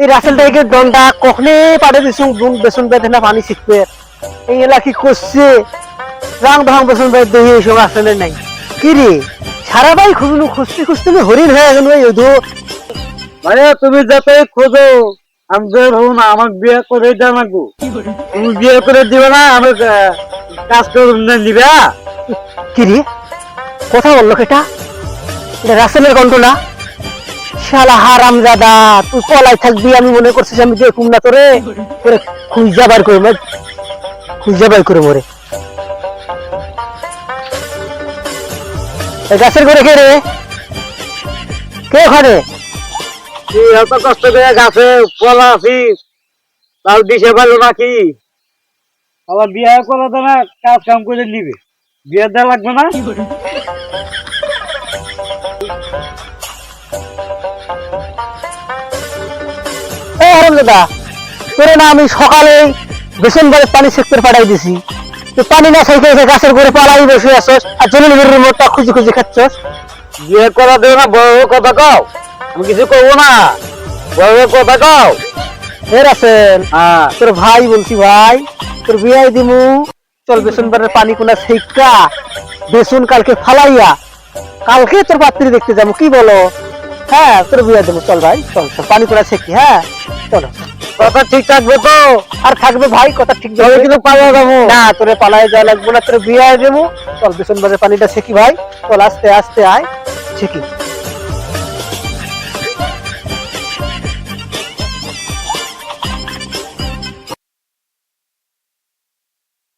এই রাসেল টাইকে দন্ডা কখনে পাড়ে দিছুন দুন বেসন বেঁধে না পানি শিখবে এই এলা কি করছে? রাং ভাং বেসন বেঁধে দেহি এইসব আসলে নাই। কি রে? সারা বাই খুঁজলু খুঁজতে খুঁজতে আমি হরিণ হয়ে গেল এই ওধু মানে তুমি যাতে খোঁজো আমি যে ভাবো না আমাকে বিয়ে করে দেওয়া লাগবো। তুমি বিয়ে করে দিবে না আমি কাজ করে নিবে? কি রে? কথা বলল কেটা? এটা রাসেলের কণ্ঠ না? শালা হারাম জাদা তুই কলাই থাকবি আমি মনে করছিস আমি দেখুম না তোরে তোরে খুঁজা বার করে মর খুঁজা বার করে মরে। গাছের ঘরে কে রে? কে ওখানে? এত কষ্ট করে গাছে ফল আছিস তাও দিশে পারল নাকি আবার বিয়ে করে দেবে না কাজ কাম করে নিবে। বিয়ে দেওয়া লাগবে না? দাদা। তোরে না আমি সকালে বেসন বাড়ি পানি সেকতে পাঠাই দিছি। তুই পানি না খাইতে এসে গাছের পালাই বসে আসছ আর জলিল রিমোটটা খুঁজে খুঁজে খাচ্ছস। বিয়ে করা না বড় কথা কও। আমি কিছু করব না। বড় কথা কও। রাসেল হ্যাঁ। তোর ভাই বলছি ভাই তোর বিয়াই দিমু। চল বেসন পানি কোনা বেসন কালকে ফালাইয়া কালকে তোর পাত্রী দেখতে যাব কি বলো? হ্যাঁ তোর বিয়ে দেবো চল ভাই চল চল পানি কোনা সেকি হ্যাঁ। চলো কথা ঠিক থাকবে তো? আর থাকবে ভাই কথা ঠিক যাবে কিন্তু পালা যাব না তোরে পালায় যাওয়া লাগবে না তোরে বিয়ে দেবো। চল বিশন বাজার পানিটা শেখি ভাই। চল আস্তে আস্তে আয়। সেকি